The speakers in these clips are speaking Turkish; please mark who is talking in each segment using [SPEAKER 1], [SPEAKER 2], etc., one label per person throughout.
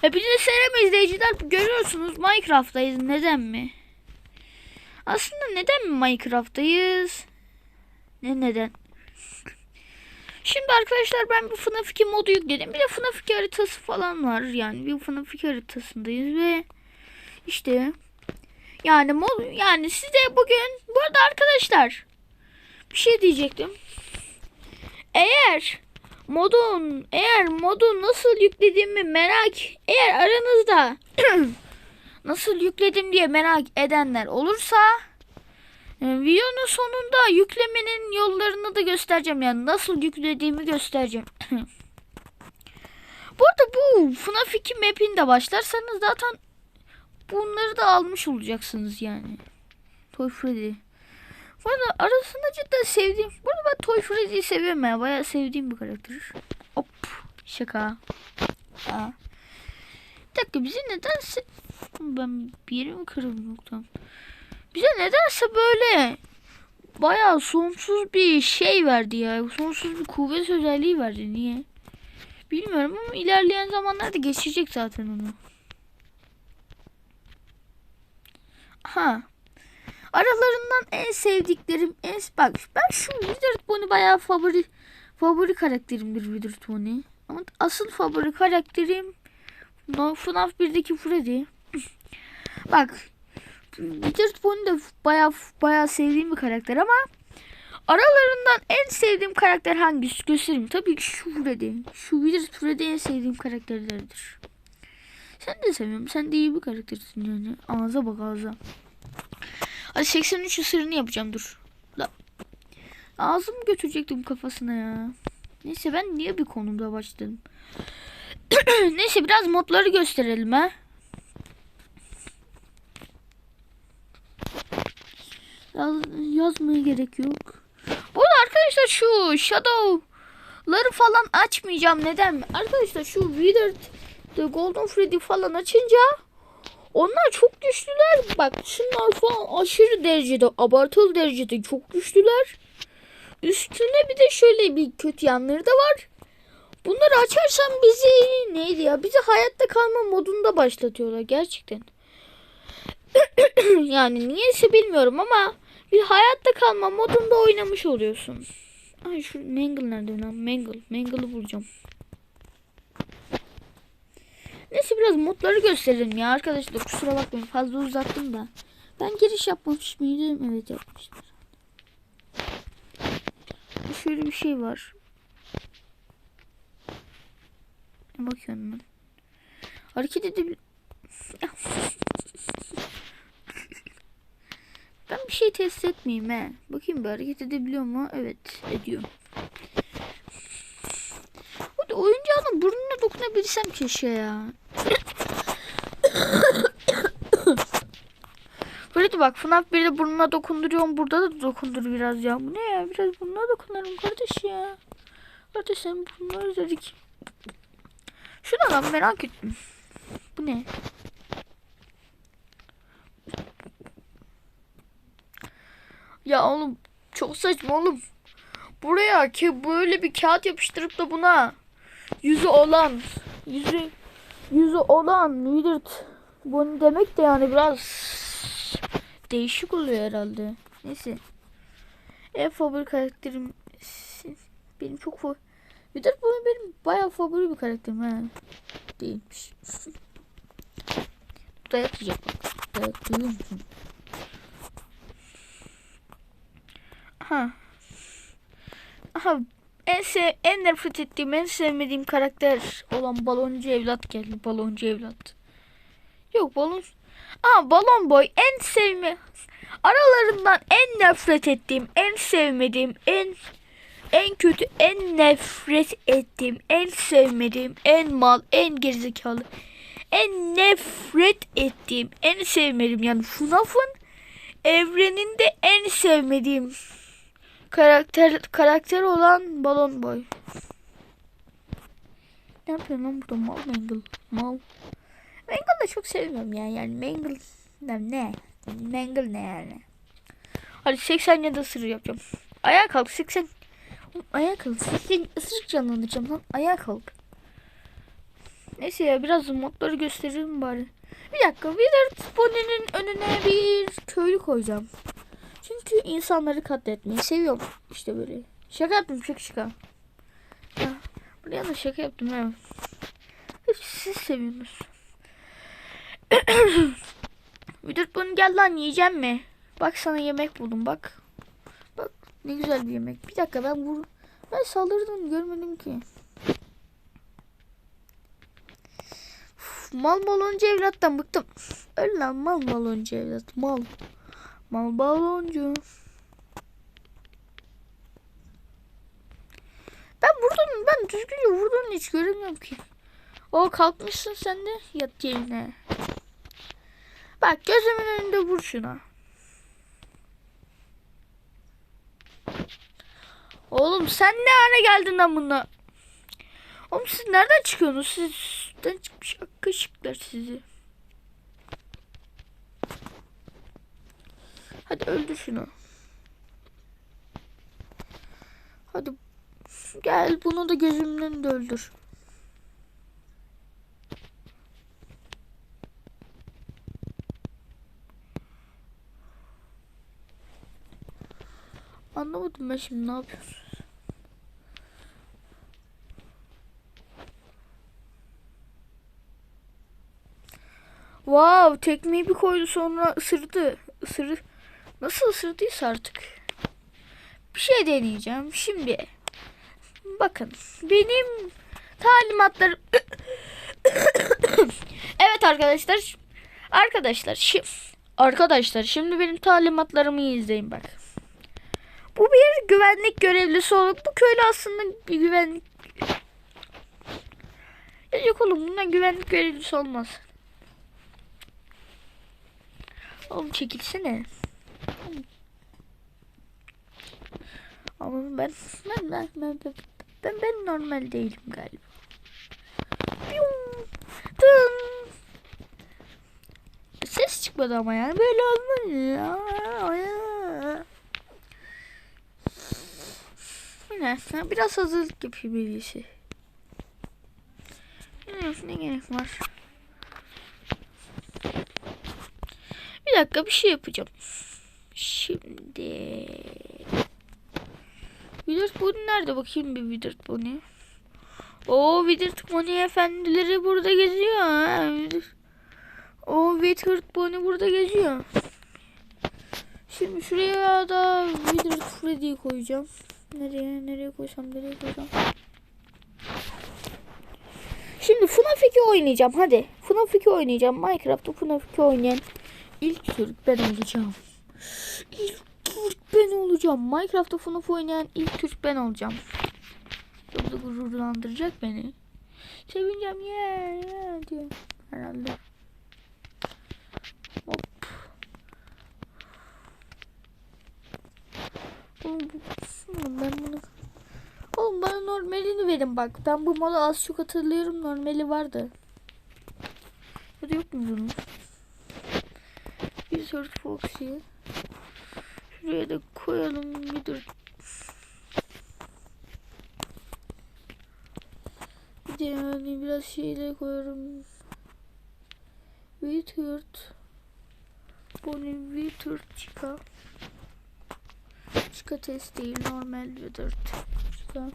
[SPEAKER 1] Hepinize selam izleyiciler. Görüyorsunuz Minecraft'tayız. Neden mi? Aslında neden mi Minecraft'tayız? Ne neden? Şimdi arkadaşlar ben bir FNAF 2 modu yükledim. Bir de FNAF 2 haritası falan var. Yani bir FNAF 2 haritasındayız ve işte yani mod yani size bugün bu arada arkadaşlar bir şey diyecektim. Eğer modun eğer modu nasıl yüklediğimi merak eğer aranızda nasıl yükledim diye merak edenler olursa e, videonun sonunda yüklemenin yollarını da göstereceğim yani nasıl yüklediğimi göstereceğim. Bu arada bu FNAF 2 map'inde başlarsanız zaten bunları da almış olacaksınız yani. Toy Freddy. Bu arada arasında cidden sevdiğim. Bu ben Toy Freddy'yi seviyorum ya. Bayağı sevdiğim bir karakter. Hop. Şaka. Aa. Bir dakika bize nedense... Ben bir yerimi kırdım yoktan. Bize nedense böyle bayağı sonsuz bir şey verdi ya. Sonsuz bir kuvvet özelliği verdi. Niye? Bilmiyorum ama ilerleyen zamanlarda geçecek zaten onu. Ha. Aralarından en sevdiklerim en bak ben şu Wizard Bonnie bayağı favori favori karakterimdir Wizard Bonnie. Ama asıl favori karakterim No FNAF 1'deki Freddy. bak Wizard Bonnie de bayağı bayağı sevdiğim bir karakter ama aralarından en sevdiğim karakter hangisi göstereyim. Tabii ki şu Freddy. Şu Wizard Freddy en sevdiğim karakterlerdir. Sen de seviyorum. Sen de iyi bir karaktersin yani. Ağza bak ağza. Hadi 83 ısırını yapacağım dur. La. Ağzımı götürecektim kafasına ya. Neyse ben niye bir konumda başladım. Neyse biraz modları gösterelim ha. Yaz, yazmaya gerek yok. Bu arkadaşlar şu Shadow'ları falan açmayacağım. Neden? Arkadaşlar şu Withered The Golden Freddy falan açınca onlar çok güçlüler. Bak şunlar falan aşırı derecede abartılı derecede çok güçlüler. Üstüne bir de şöyle bir kötü yanları da var. Bunları açarsam bizi neydi ya? Bizi hayatta kalma modunda başlatıyorlar gerçekten. yani niyeyse bilmiyorum ama bir hayatta kalma modunda oynamış oluyorsun. Ay şu Mangle nerede lan? Mangle. Mangle'ı bulacağım. Neyse biraz modları gösterelim ya arkadaşlar. Kusura bakmayın fazla uzattım da. Ben giriş yapmamış mıydım? Evet yapmıştım. Şöyle bir şey var. Ne bakıyorsun lan? Hareket edebil... ben bir şey test etmeyeyim he. Bakayım bir hareket edebiliyor mu? Evet ediyor. Hadi oyuncağının burnuna dokunabilsem keşke ya. Böyle bak FNAF 1'de burnuna dokunduruyorum. Burada da dokundur biraz ya. Bu ne ya? Biraz burnuna dokunarım kardeş ya. Kardeş sen burnuna özledik. Şuna lan merak ettim. Bu ne? Ya oğlum çok saçma oğlum. Buraya ki böyle bir kağıt yapıştırıp da buna yüzü olan yüzü yüzü olan Withered bunu demek de yani biraz değişik oluyor herhalde. Neyse. En favori karakterim benim çok favori. Withered bu benim bayağı favori bir karakterim ha. Değilmiş. Dayak yiyecek bak. Dayak duyuyor musun? Aha. Aha en sev en nefret ettiğim, en sevmediğim karakter olan baloncu evlat geldi. Baloncu evlat. Yok balon. Aa balon boy en sevme. Aralarından en nefret ettiğim, en sevmediğim, en en kötü, en nefret ettiğim, en sevmediğim, en mal, en gerizekalı, en nefret ettiğim, en sevmediğim yani FNAF'ın evreninde en sevmediğim karakter karakter olan Balon Boy. Ne yapıyorsun lan burada mal Mangle? Mal. Mangle'ı da çok sevmiyorum ya yani Mangle ne? Mangle ne yani? Hadi 80 ya da ısırır yapacağım. Ayağa kalk 80. Ayağa kalk. 80 ısırık canlandıracağım lan. Ayağa kalk. Neyse ya biraz modları gösterelim bari. Bir dakika Wizard Pony'nin önüne bir köylü koyacağım. Çünkü insanları katletmeyi seviyorum. İşte böyle. Şaka yaptım şaka şaka. Ya, buraya da şaka yaptım ha. Hep siz seviyorsunuz. Wizard Pony gel lan yiyeceğim mi? Bak sana yemek buldum bak. Bak ne güzel bir yemek. Bir dakika ben vur ben saldırdım görmedim ki. Uf, mal baloncu evlattan bıktım. Öl lan mal baloncu evlat mal. Mal baloncu. Ben vurdum ben düzgünce vurdum hiç göremiyorum ki. O kalkmışsın sen de yat yerine. Bak gözümün önünde vur şuna. Oğlum sen ne hale geldin lan bununla? Oğlum siz nereden çıkıyorsunuz? Siz üstten çıkmış akışıklar sizi. Hadi öldür şunu. Hadi gel bunu da gözümün önünde öldür. Anlamadım ben şimdi ne yapıyorsun? Wow, tekmeyi bir koydu sonra ısırdı. Isırı nasıl ısırdıysa artık. Bir şey deneyeceğim şimdi. Bakın benim talimatlarım Evet arkadaşlar. Arkadaşlar şimdi Arkadaşlar şimdi benim talimatlarımı izleyin bak. Bu bir güvenlik görevlisi olup bu köylü aslında bir güvenlik yok oğlum bundan güvenlik görevlisi olmaz. Oğlum çekilsene. Ama ben ben ben ben ben, ben, normal değilim galiba. Ses çıkmadı ama yani böyle olmaz ya. Yine biraz hazırlık yapayım en iyisi. Ne gerek var? Bir dakika bir şey yapacağım. Şimdi Wizard Pony nerede bakayım bir Wizard Pony. O Wizard Pony efendileri burada geziyor. Ha. O Wizard Pony burada geziyor. Şimdi şuraya da Wizard Freddy'yi koyacağım. Nereye nereye koysam nereye koysam. Şimdi FNAF 2 oynayacağım hadi. FNAF 2 oynayacağım. Minecraft'ta FNAF 2 oynayan ilk Türk ben olacağım. İlk ben olacağım. Minecraft'ta FNAF oynayan ilk Türk ben olacağım. Çok da gururlandıracak beni. Sevineceğim ya yeah, yeah, diyor herhalde. Hop. Oğlum bu, ben bunu Oğlum bana normalini verin bak. Ben bu malı az çok hatırlıyorum. Normali vardı. Da yok mu bunun? Wizard Foxy. Şuraya da koyalım. Wizard. Bir de yani biraz şeyle koyarım. Wizard. Bonnie Wizard çıka. Çıka test değil. Normal Wizard çıka.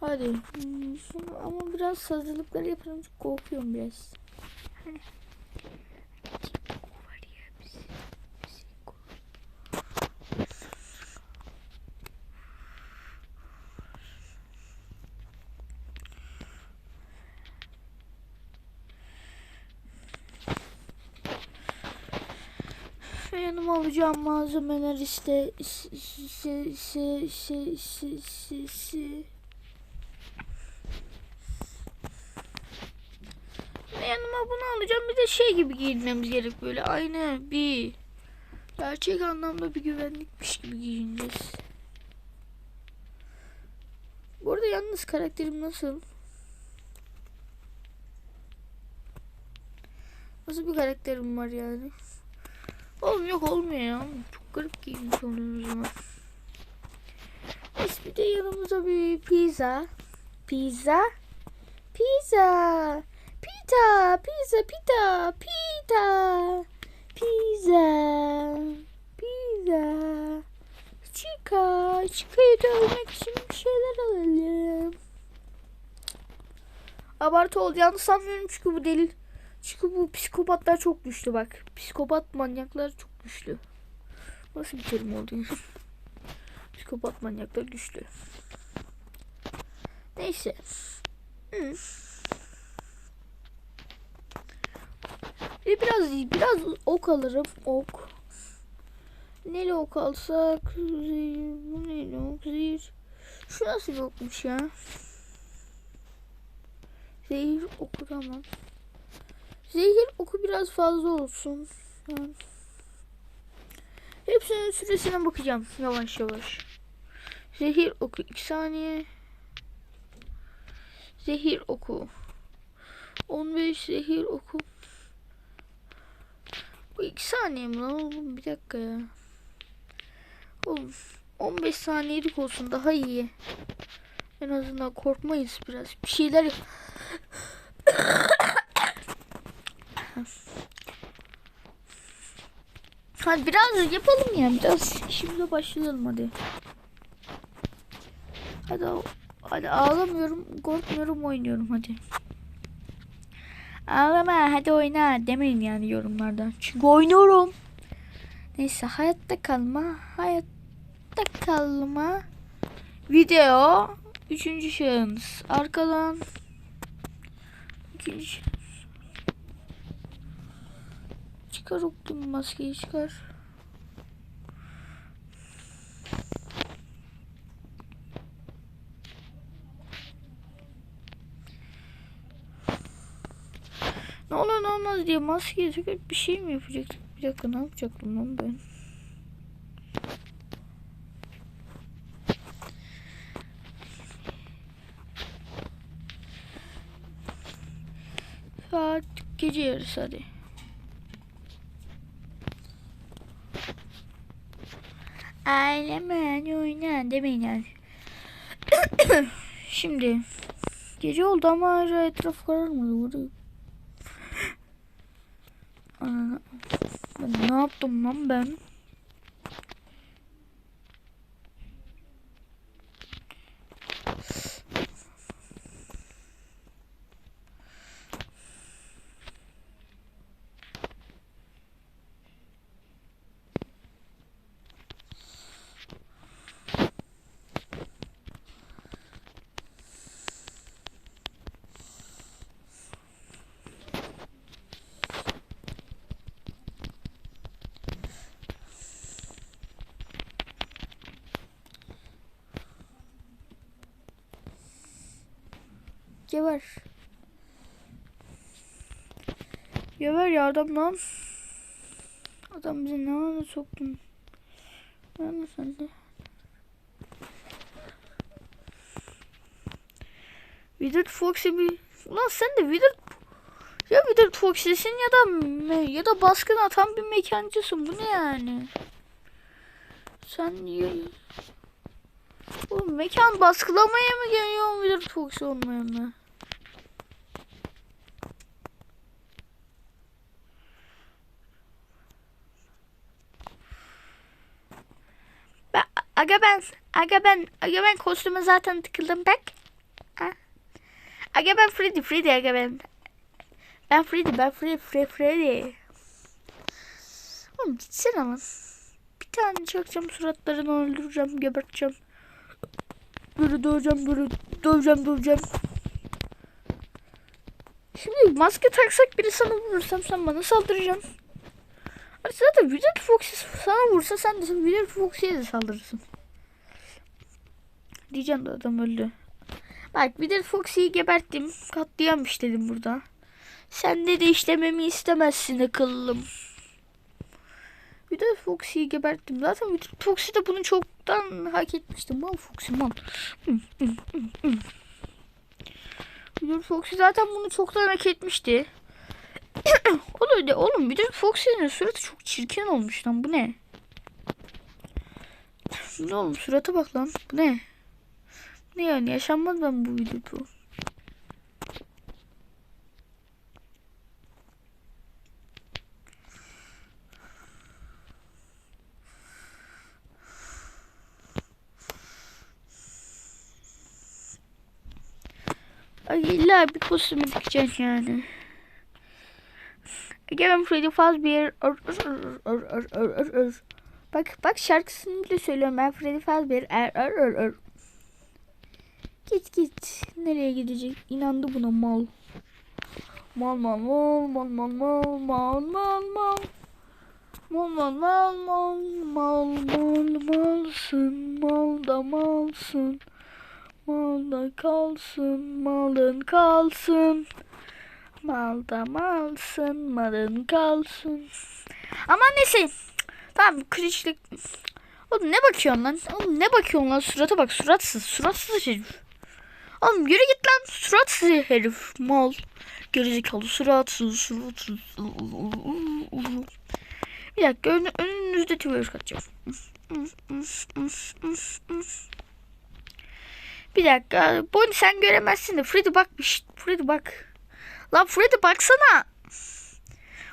[SPEAKER 1] Hadi. Hmm, ama biraz hazırlıkları yapalım. Çok korkuyorum biraz. Hani. Yanıma alacağım malzemeler işte şey şey şey şey şey şey yanıma bunu alacağım bir de şey gibi giyinmemiz gerek böyle aynı bir gerçek anlamda bir güvenlikmiş gibi giyineceğiz. Bu arada yalnız karakterim nasıl? Nasıl bir karakterim var yani? Oğlum yok olmuyor ya. Çok garip giyinmiş oluyoruz zaman. Neyse bir de yanımıza bir pizza. Pizza. Pizza. Pita. Pizza. Pita. Pita. Pizza. Pizza. Chica. Chica'yı dövmek için bir şeyler alalım. Abartı olacağını sanmıyorum çünkü bu delil. Çünkü bu psikopatlar çok güçlü bak. Psikopat manyaklar çok güçlü. Nasıl bir terim oldu? Psikopat manyaklar güçlü. Neyse. Hı. Bir biraz biraz ok alırım. Ok. Neyle ok alsak? Bu neyle ok? Zehir. Şu nasıl bir okmuş ya? Zehir oku tamam. Zehir oku biraz fazla olsun. Hepsinin süresine bakacağım yavaş yavaş. Zehir oku 2 saniye. Zehir oku. 15 zehir oku. Bu 2 saniye mi lan oğlum? Bir dakika ya. Oğlum 15 saniyelik olsun daha iyi. En azından korkmayız biraz. Bir şeyler Hadi biraz yapalım ya. Biraz şimdi başlayalım hadi. Hadi hadi ağlamıyorum, korkmuyorum, oynuyorum hadi. Ağlama hadi oyna demeyin yani yorumlarda. Çünkü oynuyorum. Neyse hayatta kalma, hayatta kalma. Video üçüncü şahıs arkadan ikinci şahıs. Çıkar oktum maskeyi çıkar. Ne olur ne olmaz diye maskeyi takıp bir şey mi yapacaktık? Bir dakika ne yapacaktım lan ben? Saat gece yarısı hadi. Aileme oyna demeyin. Şimdi gece oldu ama etraf kararmadı. Ana, ne yaptım lan ben? Geber. Geber ya adam lan. Adam bizi ne hale soktun? Ne sen de? Withered Foxy bir... Ulan sen de Withered... Ya Withered Foxy'sin ya da ya da baskın atan bir mekancısın. Bu ne yani? Sen ya... Oğlum mekan baskılamaya mı geliyorsun Withered Foxy olmayanla? Ben, aga ben, aga ben, aga ben kostüme zaten tıkıldım bak. Ha? Aga ben Freddy, Freddy aga ben. Ben Freddy, ben Freddy, Freddy, Freddy. Oğlum gitsene lan. Bir tane çakacağım suratlarını öldüreceğim, geberteceğim. Böyle döveceğim, böyle döveceğim, döveceğim. Şimdi maske taksak biri sana vurursam sen bana saldıracaksın. Zaten Wizard Foxy sana vursa sen de Wizard Foxy'ye de saldırırsın. Diyeceğim de adam öldü. Bak Wizard Foxy'yi geberttim. Katliam işledim burada. Sen de de işlememi istemezsin akıllım. Wizard Foxy'yi geberttim. Zaten Wizard Foxy de bunu çoktan hak etmişti. Mal Foxy mal. Wizard Foxy zaten bunu çoktan hak etmişti. o da öyle oğlum bir de Foxy'nin suratı çok çirkin olmuş lan bu ne? Ne oğlum surata bak lan bu ne? Ne yani yaşanmaz ben bu videoda. Ay illa bir kostümü dikeceksin yani. Again Freddy Fazbear ar, ar. Bak bak şarkısını bile söylüyorum ben Freddy Fazbear ar, ar, ar, ar. Git git. Nereye gidecek? İnandı buna mal. Mal mal mal mal mal mal mal mal mal. Mal mal mal mal mal mal malsın mal da malsın. Mal da kalsın malın kalsın. Mal da malsın malın kalsın. Ama neyse. Tamam kılıçlık. Oğlum ne bakıyorsun lan? Oğlum ne bakıyorsun lan? Surata bak suratsız. Suratsız herif. Oğlum yürü git lan. Suratsız herif. Mal. Gerizekalı suratsız. Suratsız. Bir dakika ön, önünüzde twerk atacağım. Bir dakika. Bonnie sen göremezsin de. Freddy bak. Şşt, Freddy bak. Lan Freddy baksana.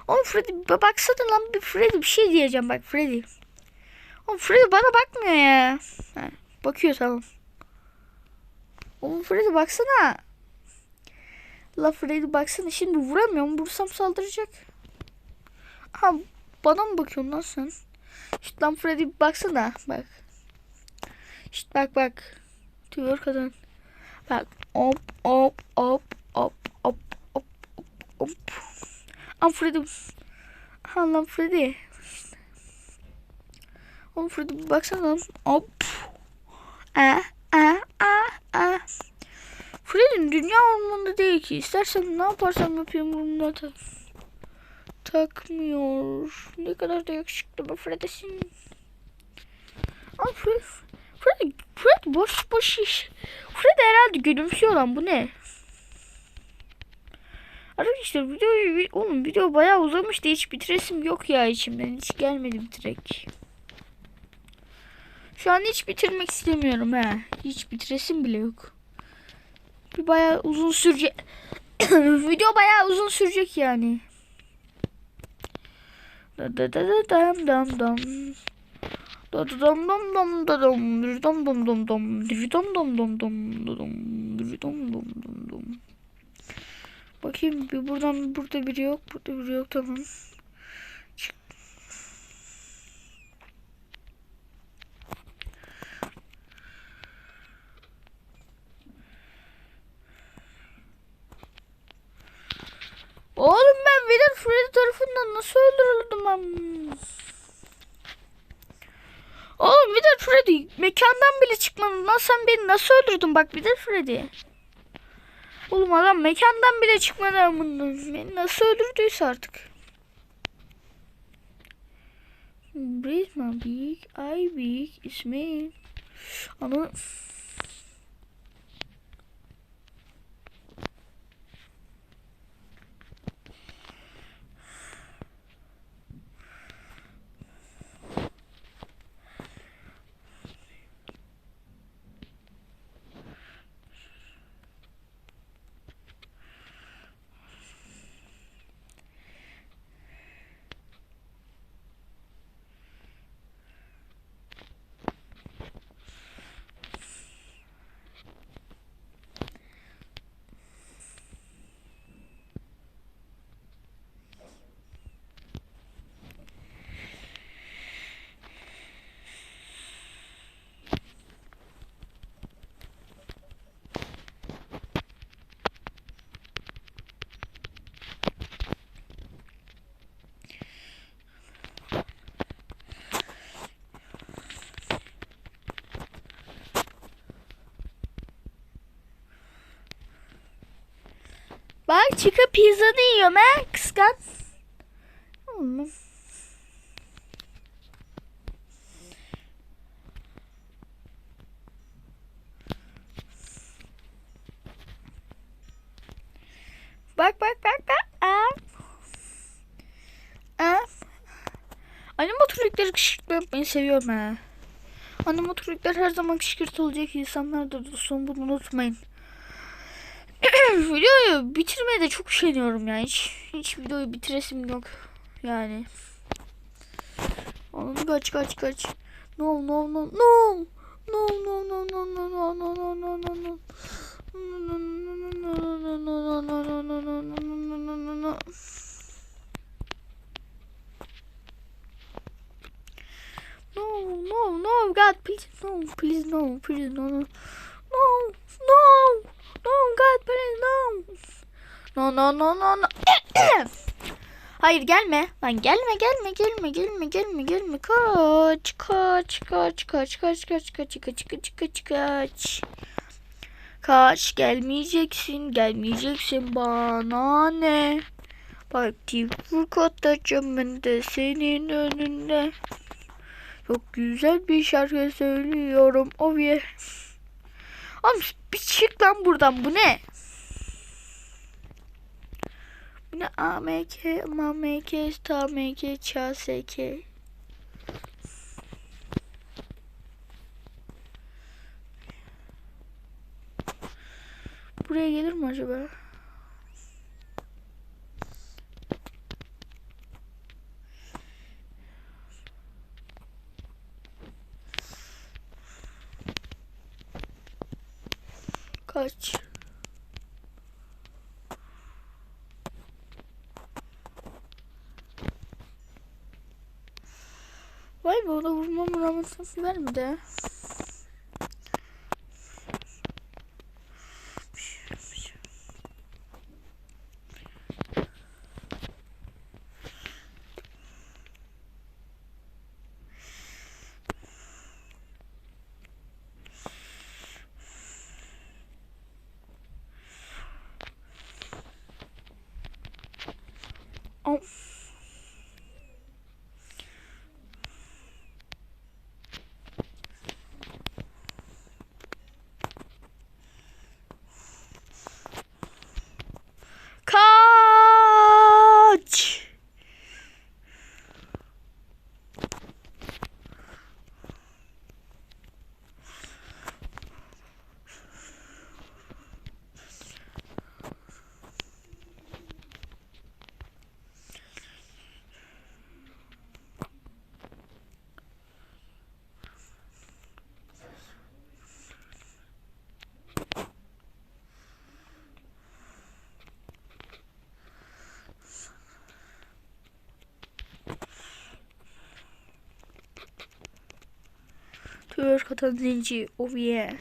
[SPEAKER 1] Oğlum Freddy ba- baksana lan bir Freddy bir şey diyeceğim bak Freddy. Oğlum Freddy bana bakmıyor ya. Ha, bakıyor tamam. Oğlum Freddy baksana. La Freddy baksana şimdi vuramıyorum. Vursam saldıracak. Ha bana mı bakıyorsun lan sen? İşte lan Freddy baksana bak. İşte bak bak. Diyor kadın. Bak hop hop hop hop hop hop hop. Am Freddy. Ha lan Freddy. Oğlum Freddy baksana. Hop. A ormanında değil ki. İstersen ne yaparsam yapayım burnuna tak. Takmıyor. Ne kadar da yakışıklı bu Freddy'sin. Ay Freddy. Freddy, Freddy boş boş iş. Freddy herhalde gülümsüyor lan bu ne? Arkadaşlar video oğlum video bayağı uzamıştı hiç bitiresim yok ya içimden hiç gelmedi bitirek. Şu an hiç bitirmek istemiyorum ha. Hiç bitiresim bile yok. Bir bayağı uzun sürecek. video bayağı uzun sürecek yani. Da da da da dam dam dam. Da da dam dam dam da dam. Dam dam dam dam. Dam dam dam dam da dam. Dam dam dam dam. Bakayım bir buradan burada biri yok. Burada biri yok tamam. Oğlum ben Vedat Freddy tarafından nasıl öldürüldüm ben? Oğlum Vedat Freddy mekandan bile çıkmadın lan sen beni nasıl öldürdün bak Vedat Freddy. Oğlum adam mekandan bile çıkmadan bunu beni nasıl öldürdüyse artık. Breathe my big, I big, İsmail. Ana... Bak çıkıp pizzanı yiyorum ha kıskan. Oğlum. Bak bak bak bak. Aa. Aa. Animatronikleri kışkırtma yapmayı seviyorum ha. Animatronikler her zaman kışkırtılacak insanlardır. Son bunu unutmayın videoyu bitirmeye de çok üşeniyorum yani. Hiç, hiç videoyu bitiresim yok. Yani. Oğlum kaç kaç kaç. No no no no. No no no no no no no no no no no. No, no, no, God, please, no, please, no, please, no, no, no, no no, God, please no. No, no, no, no, no. Hayır gelme. Lan gelme, gelme, gelme, gelme, gelme, gelme. Kaç, kaç, kaç, kaç, kaç, kaç, kaç, kaç, kaç, kaç, kaç. Kaç, gelmeyeceksin, gelmeyeceksin bana ne? Bak tifur atacağım ben de senin önünde. Çok güzel bir şarkı söylüyorum. Oh yeah. Oğlum bir çık lan buradan bu ne? Bu ne AMK, MAMK, STAMK, ÇSK. Buraya gelir mi acaba? Kaç. Vay be ona vurmamın rağmen vermedi. ha. Am- Kaç. Twerk atan zenci. Oh yeah.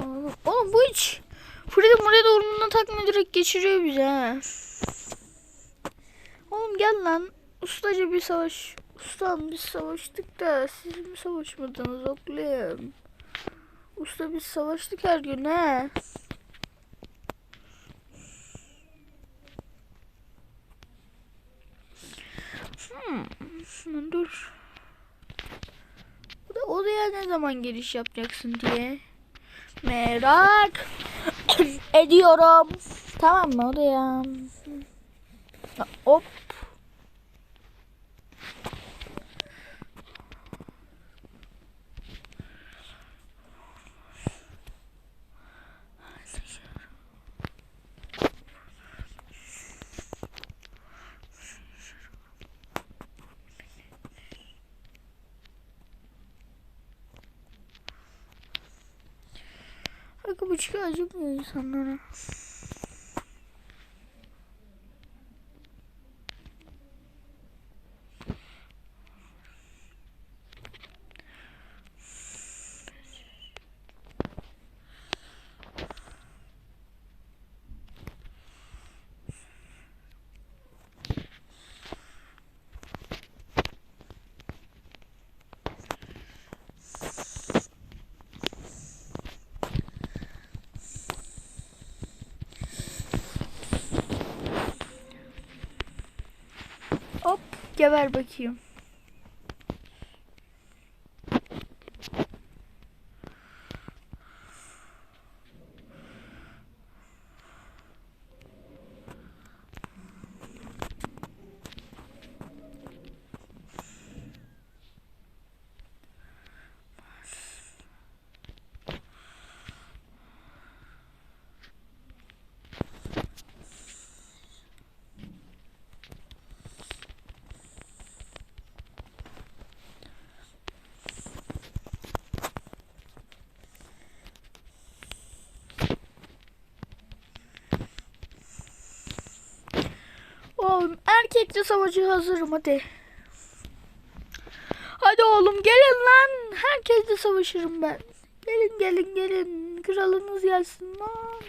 [SPEAKER 1] Oğlum, bu hiç Freddy Murray ormanına takma direkt geçiriyor bize. Oğlum gel lan. Ustaca bir savaş. Ustam biz savaştık da siz mi savaşmadınız oğlum? Usta biz savaştık her gün he. Hmm. Şunu dur. Bu da odaya ne zaman giriş yapacaksın diye. Merak ediyorum. Tamam mı odaya? Hop. 这就不用上了。Geber bakayım. Erkekle savaşı hazırım hadi. Hadi oğlum gelin lan. Herkesle savaşırım ben. Gelin gelin gelin. Kralınız gelsin lan.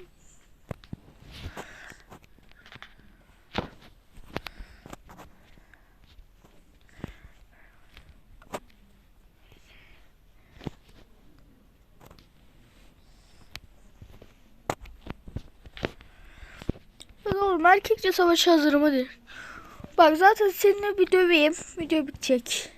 [SPEAKER 1] Ben oğlum erkekçe savaşa hazırım hadi. Bak zaten seninle bir döveyim. Video bitecek.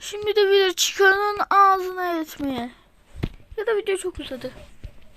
[SPEAKER 1] Şimdi de video çıkanın ağzına etmeye. Ya da video çok uzadı.